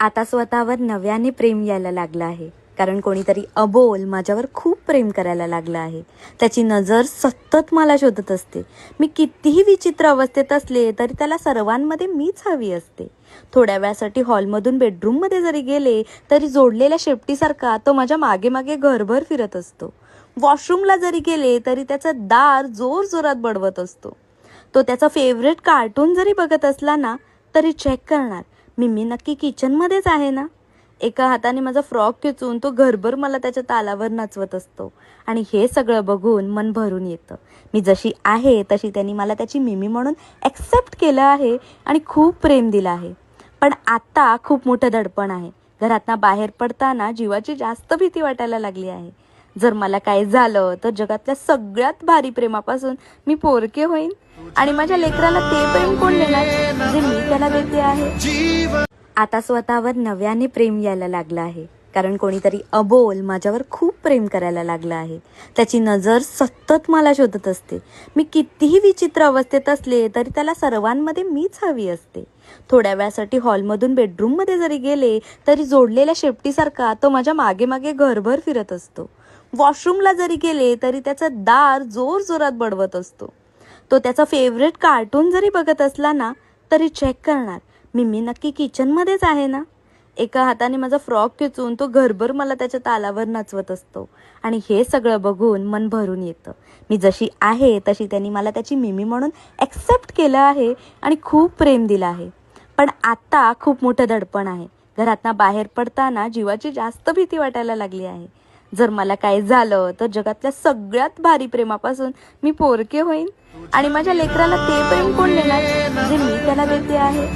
आता स्वतःवर नव्याने प्रेम यायला लागलं आहे. कारण कोणीतरी अबोल माझ्यावर खूप प्रेम करायला लागलं आहे. त्याची नजर सतत मला शोधत असते. मी कितीही विचित्र अवस्थेत असले तरी त्याला सर्वांमध्ये मीच हवी असते. थोड्या वेळासाठी हॉलमधून बेडरूममध्ये जरी गेले तरी जोडलेल्या शेपटीसारखा तो माझ्या मागे मागे घरभर फिरत असतो. वॉशरूमला जरी गेले तरी त्याचं दार जोर जोरात बडवत असतो. तो त्याचा फेवरेट कार्टून जरी बघत असला ना तरी चेक करणार. मिमी नक्की किचनमध्येच आहे ना? एका हाताने माझा फ्रॉक खेचून तो घरभर मला त्याच्या तालावर नाचवत असतो. आणि हे सगळं बघून मन भरून येतं. मी जशी आहे तशी त्यांनी मला त्याची मिमी म्हणून ॲक्सेप्ट केलं आहे आणि खूप प्रेम दिलं आहे. पण आता खूप मोठं दडपण आहे. घरातनं बाहेर पडताना जीवाची जास्त भीती वाटायला लागली आहे. जर मला काय झालं तर जगातल्या सगळ्यात भारी प्रेमापासून मी पोरके होईन. आणि माझ्या लेकराला ते प्रेम कोण देणार? जे मी त्याला देते आहे. आता स्वतःवर नव्याने प्रेम यायला लागलं आहे. कारण कोणीतरी अबोल माझ्यावर खूप प्रेम करायला लागलं आहे. त्याची नजर सतत मला शोधत असते. मी कितीही विचित्र अवस्थेत असले तरी त्याला सर्वांमध्ये मीच हवी असते. थोड्या वेळासाठी हॉलमधून बेडरूममध्ये जरी गेले तरी जोडलेल्या शेपटीसारखा तो माझ्या मागे मागे घरभर फिरत असतो. वॉशरूमला जरी गेले तरी त्याचा दार जोर जोरात बडवत असतो. तो त्याचा फेवरेट कार्टून जरी बघत असला ना तरी चेक करणार. मिमी नक्की किचनमध्येच आहे ना? एका हाताने माझा फ्रॉक खेचून तो घरभर मला त्याच्या तालावर नाचवत असतो. आणि हे सगळं बघून मन भरून येतं. मी जशी आहे तशी त्यांनी मला त्याची मिमी म्हणून ॲक्सेप्ट केलं आहे आणि खूप प्रेम दिलं आहे. पण आता खूप मोठं दडपण आहे. घरातनं बाहेर पडताना जीवाची जास्त भीती वाटायला लागली आहे. जर मला काय झालं तर जगातल्या सगळ्यात भारी प्रेमापासून मी पोरके होईन. आणि माझ्या लेकराला ते प्रेम कोण देणार? जे मी त्याला देते आहे.